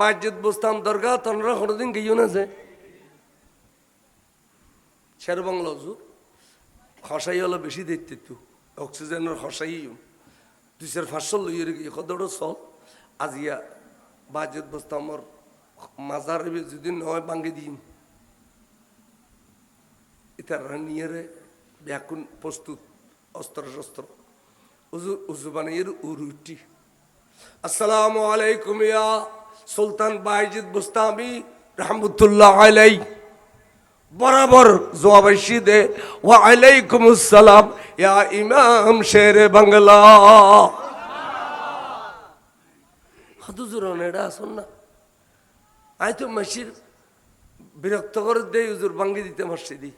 বাজ্যত বসতাম দরগা তনরা কোনোদিন গিয়েও না যে শের বাংলা হুজুর, খসাই হলো বেশি দেখতে তো অক্সিজেনের খসাই দুই চার পাঁচশো লইয়ে রেখে কতটা চল আজিয়া বাজ্যত বসতামর মাজার যদি নয় ভাঙ্গি দিন ইতারা নিয়ে রে ব্যাকুন প্রস্তুত, অস্ত্র শস্ত্র। উজু উজু বানিয়ে উরুটি। আসসালামু আলাইকুম ইয়া সুলতান বাইজিদ বুস্তামি রহমতুল্লাহ আলাই বরাবর জবাবশি দে ওয়া আলাইকুম আসসালাম ইয়া ইমাম শের বাংলা। হতুজুর এটা আসুন না আই তো মাসির বিরক্ত করে দেই, হুজুর ভাঙ্গি দিতে মসজিদি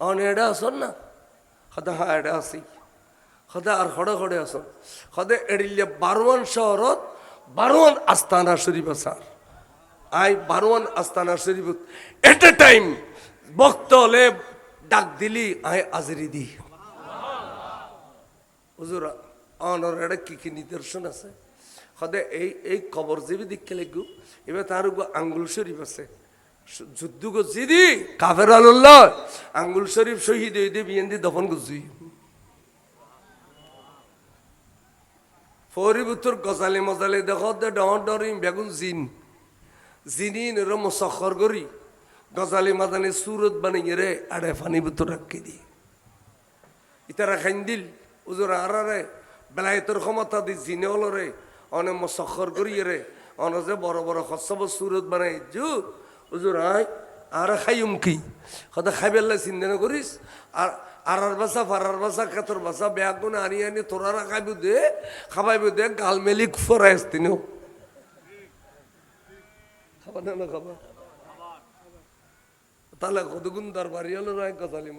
অন, এটা আসন না সদা হ্যাঁ এটা আসি সদা আর খড়ে খড়ে আসন সদে এড়িলে বারোয়ান শহরত বারোয়ান আস্তানা শরীফ আসার আই, বারোয়ান আস্তানা শরীফ এট এ টাইম বক্ত হলে ডাক দিলি আই আজরি দি। হুজুর, অনর এটা কি কি নিদর্শন আছে? সদে এই এই কবর জীবি দিকে লাগু এবার তার আঙ্গুল শরীফ আছে। যুদ্ধ করছি দি, কাফের আল্লাহ। আঙ্গুল শরীফ শহীদ হয়ে দিয়ে বিয়েন দিয়ে দফন করছি। ফরিবুত্তর গজালে মজালে দেখো দে ডর ডরিম বেগুন জিন। জিনি নেরো মসখর করি গজালে মাদানে সুরত বানিয়ে রে আড়ে ফানি বুত্তর রাখি দি। ইতারা খাইন দিল উজুর আরারে বেলায়েতর ক্ষমতা দি জিনে হলো রে অনে মসখর করিয়ে রে অনে যে বড় বড় খসব সুরত বানাই জু উজুর আয় আর খাইম কি? কথা খাইবেল্লা চিন্তা করিস। আর আরার বাসা, ফারার বাসা, কাতর বাসা ব্যাগুন আনি আনি তোরারা খাইব দে, খাবাইব দে, গাল মেলি ফরাই আসতিনিও খাবার না খাবা। তাহলে কতগুণ দরবারি হলো, রায় গজালি